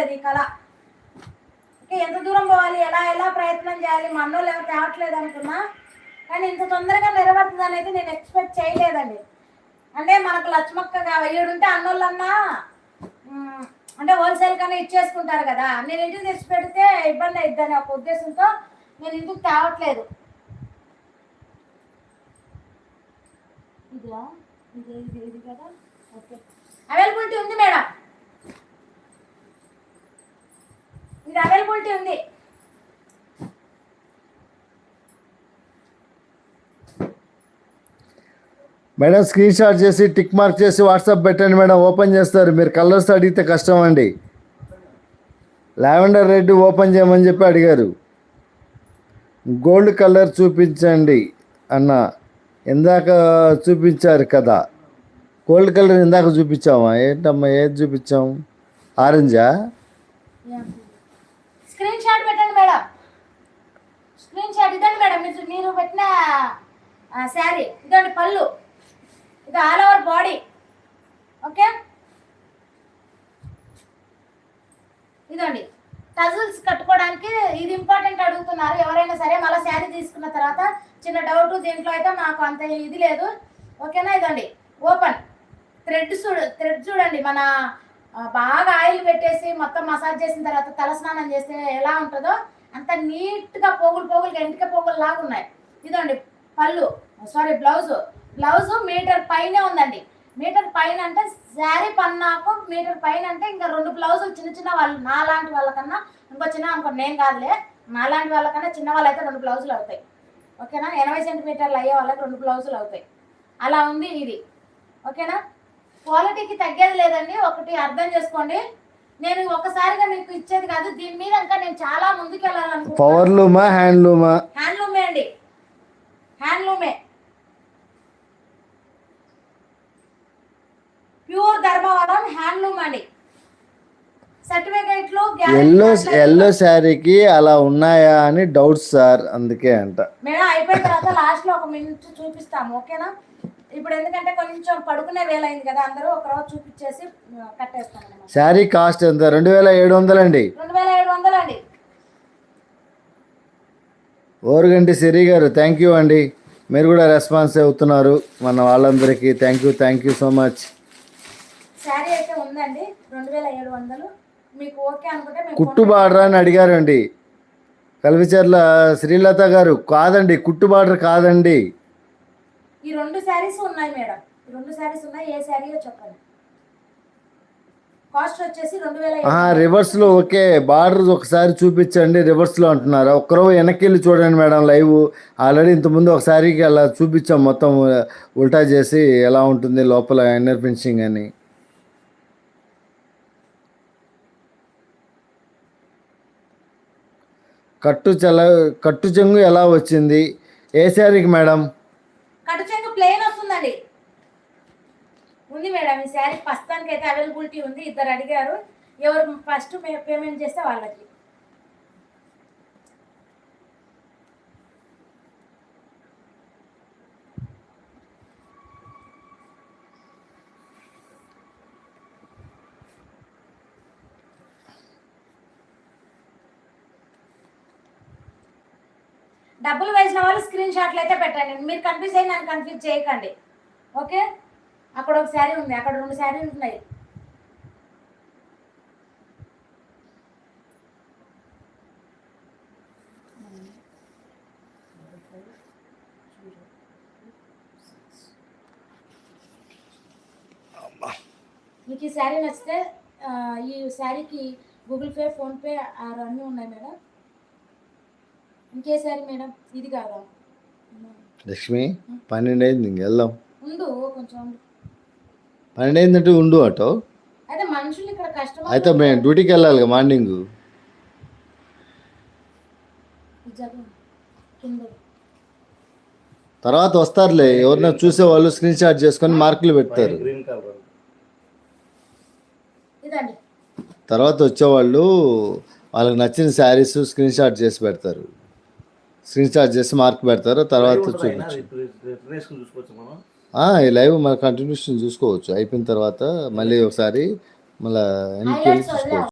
తేవట్లేదు ఈ కళ ఎంత దూరం పోవాలి? ఎలా ఎలా ప్రయత్నం చేయాలి? మా అన్నోళ్ళు ఎవరు తేవట్లేదు అనుకున్నా. కానీ ఇంత తొందరగా నెరవేరుతుంది అనేది నేను ఎక్స్పెక్ట్ చేయలేదండి. అంటే మనకు లక్ష్మక్క వెయ్యుడుంటే అన్నోళ్ళన్నా అంటే హోల్సేల్ కన్నా ఇచ్చేసుకుంటారు కదా. నేను ఇంటికి తెచ్చి పెడితే ఇబ్బంది అయిద్దని ఒక ఉద్దేశంతో నేను ఇంటికి తేవట్లేదు. ఇదా ఇది ఇది ఇది కదా? ఓకే. అవైలబిలిటీ ఉంది? అవైలబిలిటీ ఉంది. మేడం స్క్రీన్ షాట్ చేసి టిక్ మార్క్ చేసి వాట్సాప్ పెట్టండి మేడం ఓపెన్ చేస్తారు. మీరు కలర్స్ అడిగితే కష్టం అండి లావెండర్ రెడ్ ఓపెన్ చేయమని చెప్పి అడిగారు. గోల్డ్ కలర్ చూపించండి అన్న. ఇందాక చూపించారు కదా. గోల్డ్ కలర్ ఇందాక చూపించామా? ఏంటమ్మా ఏది చూపించాం? ఆరెంజా స్క్రీన్ షాట్ పెట్టండి మేడం. స్క్రీన్ షాట్ ఇదండి మేడం. మీరు మీరు పెట్టిన శారీ. ఇదండి పళ్ళు. ఇది ఆల్ ఓవర్ బాడీ. ఓకే? ఇదండి. టజల్స్ కట్టుకోవడానికి ఇది ఇంపార్టెంట్ అడుగుతున్నారు. ఎవరైనా సరే మళ్ళీ శారీ తీసుకున్న తర్వాత చిన్న డౌట్ దీంట్లో అయితే మాకు అంత ఇది లేదు. ఓకేనా? ఇదండి. ఓపెన్. థ్రెడ్ చూడు థ్రెడ్ చూడండి. మన బాగా ఆయిల్ పెట్టేసి మొత్తం మసాజ్ చేసిన తర్వాత తలస్నానం చేస్తే ఎలా ఉంటుందో అంత నీట్గా పోగులు పోగులు ఎంటిక పోగులు లాగా ఉన్నాయి. ఇదండి పళ్ళు సారీ బ్లౌజ్ బ్లౌజ్ మీటర్ పైనే ఉందండి. మీటర్ పైన అంటే శారీ పన్నాకు మీటర్ పైన అంటే ఇంకా రెండు బ్లౌజులు చిన్న చిన్న వాళ్ళు నాలాంటి వాళ్ళకన్నా ఇంకో చిన్న అనుకో నేను కాదులే నాలాంటి వాళ్ళకన్నా చిన్న వాళ్ళు అయితే రెండు బ్లౌజులు అవుతాయి. ఓకేనా? ఎనభై సెంటీమీటర్లు అయ్యే వాళ్ళకి రెండు బ్లౌజులు అవుతాయి. అలా ఉంది ఇది. ఓకేనా? క్వాలిటీకి తగ్గేది లేదండి. ఒకటి అర్థం చేసుకోండి. నేను ఒకసారిగా మీకు ఇచ్చేది కాదు దీని మీద ఇంకా నేను చాలా ముందుకు వెళ్ళాలనుకుంటున్నాను పవర్లూమా హ్యాండ్లూమా? హ్యాండ్లూమే అండి. హ్యాండ్లూమే. ప్యూర్ ధర్మవరం హ్యాండ్లూమ్ అండి. సర్టిఫికేట్లు ఎల్లో ఎల్లో శారీకి అలా ఉన్నాయా అని డౌట్స్ సార్ అందుకే అంట. మేడం అయిపోయిన తర్వాత లాస్ట్లో ఒక మినిట్ చూపిస్తాము ఓకేనా? ఇప్పుడు ఎందుకంటే కొంచెం పడుకునే వేల అయింది కదా అందరూ ఒక రోజు చూపించేసి కట్టేస్తాను. శారీ కాస్ట్ ఎంత? రెండు వేల ఏడు వందలండి. రెండు వేల ఏడు వందలు అండి ఓరుగంటి సిరి గారు థ్యాంక్ యూ అండి. మీరు కూడా రెస్పాన్స్ అవుతున్నారు మన వాళ్ళందరికీ. Thank you thank you so much sari అయితే ఉందండి రెండు వేల ఏడు వందలు. మీకు ఓకే అనుకుంటే కుట్టు బార్డర్ అని అడిగారండి. కల్విచర్ల శ్రీలత గారు కాదండి కుట్టు బార్డర్ కాదండి. ఈ రెండు శారీస్ ఉన్నాయి మేడం. ఈ రెండు శారీస్ ఉన్నాయి ఏ శారీయో చెప్పండి. కాస్ట్ వచ్చేసి రెండు వేల ఆహా, రివర్స్లో ఓకే. బార్డర్ ఒకసారి చూపించండి. రివర్స్లో అంటున్నారు. ఒక్కరో వెనక్కి వెళ్ళి చూడండి మేడం లైవ్. ఆల్రెడీ ఇంతకుముందు ఒకసారికి అలా చూపించాం. మొత్తం ఉల్టా చేసి ఎలా ఉంటుంది లోపల ఇన్నర్ ఫినిషింగ్ అని. కట్టు చల కట్టు చెంగు ఎలా వచ్చింది? ఏ శారీకి మేడం కట్టు చెంగు ప్లెయిన్ వస్తుందండి ఉంది మేడం. ఈ శారీ ప్రస్తుతానికి అయితే అవైలబిలిటీ ఉంది. ఇద్దరు అడిగారు. ఎవరు ఫస్ట్ పేమెంట్ చేస్తే వాళ్ళకి. డబ్బులు వేసిన వాళ్ళు స్క్రీన్ షాట్లు అయితే పెట్టండి. మీరు కన్ఫ్యూజ్ అయ్యి నన్ను కన్ఫ్యూజ్ చేయకండి. ఓకే అక్కడ ఒక శారీ ఉంది అక్కడ రెండు శారీలు ఉన్నాయి. మీకు ఈ శారీ నచ్చితే ఈ శారీకి గూగుల్ పే ఫోన్పే అన్నీ ఉన్నాయి మేడం. ఇంకే శారీ మేడం ఇది కాదా లక్ష్మి పన్నెండు అయింది ఇంక వెళ్దాం. పన్నెండు అయిందంటే ఉండు అటో. అయితే మనుషులు ఇక్కడ కష్టం అయితే మేము డ్యూటీకి వెళ్ళాలి మార్నింగ్. తర్వాత వస్తారులే ఎవరినైనా చూసే వాళ్ళు స్క్రీన్ షాట్ చేసుకొని మార్కులు పెడతారు. గ్రీన్ కలర్ ఇదండి. తర్వాత వచ్చేవాళ్ళు వాళ్ళకి నచ్చిన శారీస్ స్క్రీన్ షాట్ చేసి పెడతారు. స్క్రీన్ షాట్ చేసి మార్క్ పెడతారు తర్వాత చూపించు. ఈ లైవ్ మన కంటిన్యూషన్ చూసుకోవచ్చు. అయిపోయిన తర్వాత మళ్ళీ ఒకసారి మళ్ళీ వెనక్కి వెళ్ళి చూసుకోవచ్చు